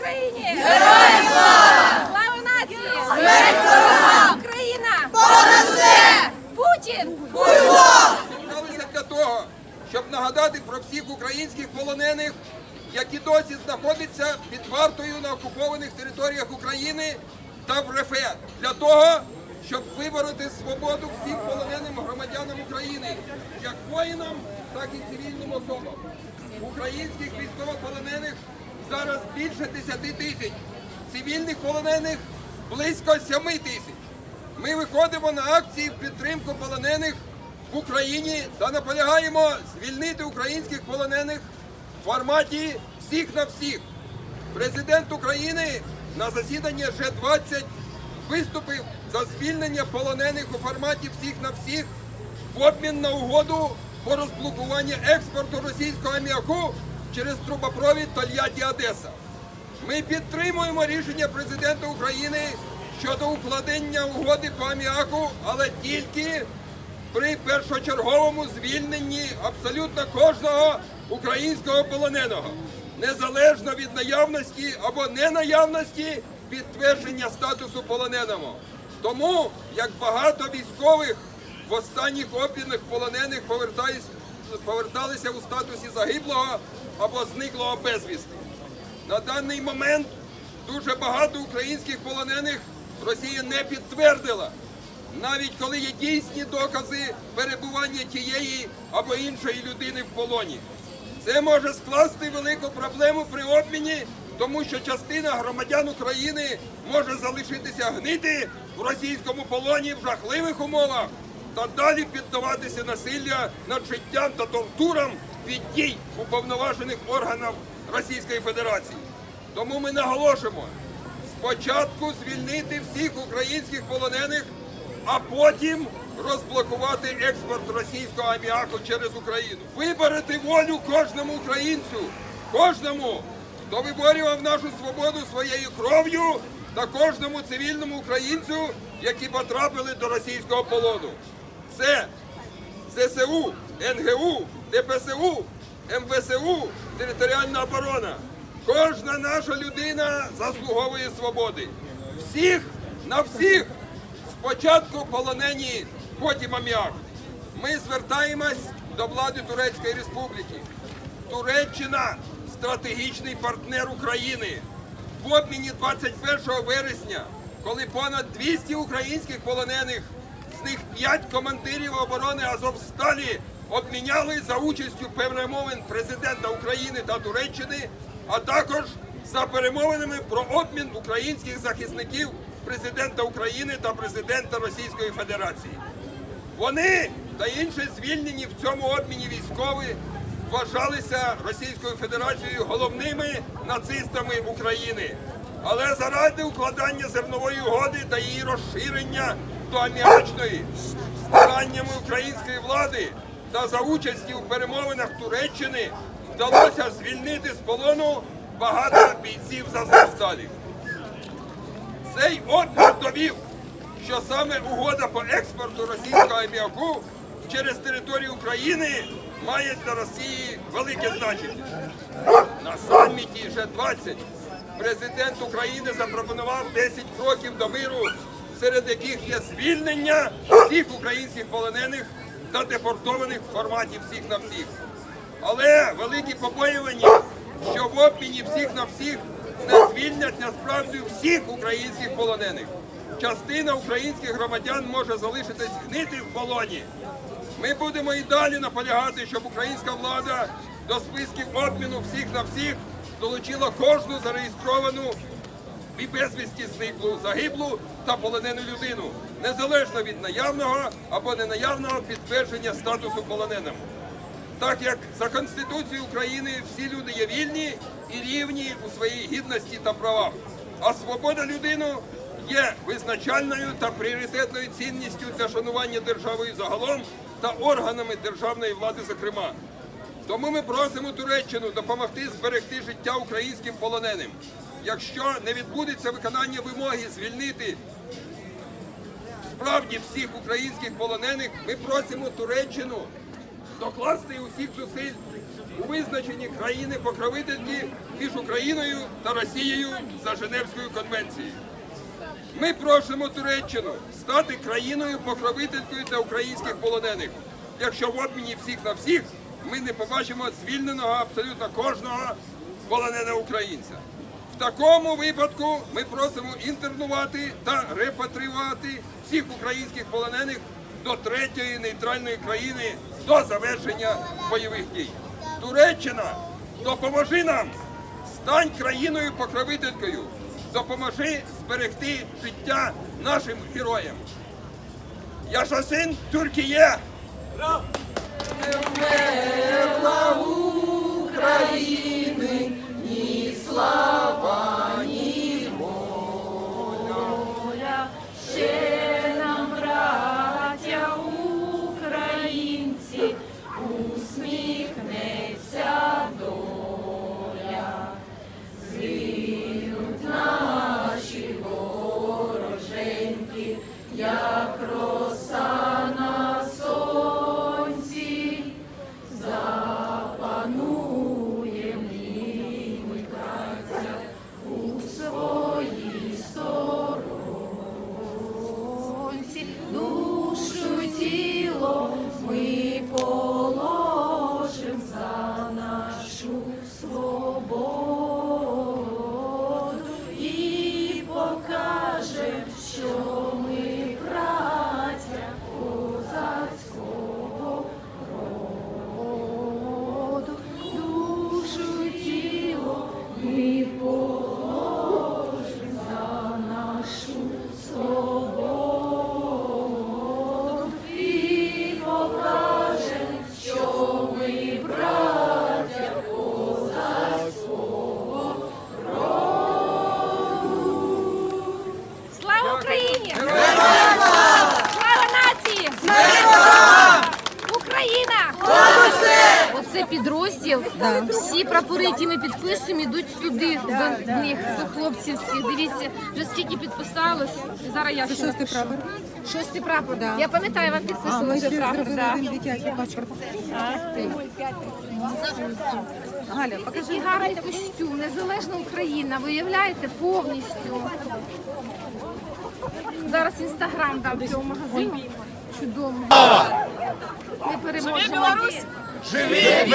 Україні! Героям слава! Слава нації! Смерть ворогам! Україна! Понад все! Путін! Уйво! Зібралися для того, щоб нагадати про всіх українських полонених, які досі знаходяться під вартою на окупованих територіях України та в РФ. Для того, щоб вибороти свободу всім полоненим громадянам України, як воїнам, так і цивільним особам. Українських військовополонених зараз більше 10 тисяч, цивільних полонених близько 7 тисяч. Ми виходимо на акції в підтримку полонених в Україні та наполягаємо звільнити українських полонених в форматі всіх на всіх. Президент України на засіданні G20 виступив за звільнення полонених у форматі всіх на всіх в обмін на угоду по розблокуванню експорту російського аміаку через трубопровід Тольятті Одеса. Ми підтримуємо рішення президента України щодо укладення угоди по аміаку, але тільки при першочерговому звільненні абсолютно кожного українського полоненого, незалежно від наявності або ненаявності підтвердження статусу полоненого. Тому як багато військових в останніх обмінах полонених повертались- поверталися у статусі загиблого або зниклого безвісти. На даний момент дуже багато українських полонених Росія не підтвердила, навіть коли є дійсні докази перебування тієї або іншої людини в полоні. Це може скласти велику проблему при обміні, тому що частина громадян України може залишитися гнити в російському полоні в жахливих умовах та далі піддаватися насилля над життям та тортурам від дій уповноважених органів Російської Федерації. Тому ми наголошуємо спочатку звільнити всіх українських полонених, а потім розблокувати експорт російського аміаку через Україну. Виборити волю кожному українцю, кожному, хто виборював нашу свободу своєю кров'ю, та кожному цивільному українцю, які потрапили до російського полону. Це ЗСУ, НГУ, ДПСУ, МВСУ, територіальна оборона. Кожна наша людина заслуговує свободи. Всіх на всіх спочатку полонені, потім аміак. Ми звертаємось до влади Турецької Республіки. Туреччина стратегічний партнер України. В обміні 21 вересня, коли понад 200 українських полонених, з них 5 командирів оборони Азовсталі обміняли за участю перемовин президента України та Туреччини, а також за перемовинами про обмін українських захисників президента України та президента Російської Федерації. Вони та інші звільнені в цьому обміні військові вважалися Російською Федерацією головними нацистами України. Але заради укладання зернової угоди та її розширення аміачної стараннями української влади та за участі у перемовинах Туреччини вдалося звільнити з полону багато бійців з Азовсталі. Цей обмін довів, що саме угода по експорту російського аміаку через територію України має для Росії велике значення. На саміті G20 президент України запропонував 10 кроків до миру, серед яких є звільнення всіх українських полонених та депортованих в форматі всіх на всіх. Але великі побоювання, що в обміні всіх на всіх не звільнять насправді всіх українських полонених. Частина українських громадян може залишитись гнити в полоні. Ми будемо і далі наполягати, щоб українська влада до списків обміну всіх на всіх долучила кожну зареєстровану і безвісті зниклу, загиблу та полонену людину, незалежно від наявного або ненаявного підтвердження статусу полоненому. Так як за Конституцією України всі люди є вільні і рівні у своїй гідності та правах, а свобода людини є визначальною та пріоритетною цінністю для шанування державою загалом та органами державної влади, зокрема. Тому ми просимо Туреччину допомогти зберегти життя українським полоненим. Якщо не відбудеться виконання вимоги звільнити справді всіх українських полонених, ми просимо Туреччину докласти усіх зусиль у визначенні країни покровительки між Україною та Росією за Женевською конвенцією. Ми просимо Туреччину стати країною покровителькою для українських полонених, якщо в обміні всіх на всіх ми не побачимо звільненого абсолютно кожного полоненого українця. В такому випадку ми просимо інтернувати та репатріювати всіх українських полонених до третьої нейтральної країни до завершення бойових дій. Туреччина, допоможи нам! Стань країною покровителькою, допоможи зберегти життя нашим героям. Yaşasın Türkiye! Ще душу тіло ми положим підрозділ. Всі прапори, які ми підписуємо, йдуть туди, до них, до хлопців всіх. Дивіться, вже скільки підписалось. Зараз я ще Шостий прапор. Шостий прапор. Я пам'ятаю, вам підписували вже прапор. зробили Да. один дитячий паспорт. Галя, покажи. Який гарний костюм, незалежна Україна, виявляєте повністю. Зараз інстаграм дам цього магазину. Чудово. Ми переможемо. Живі!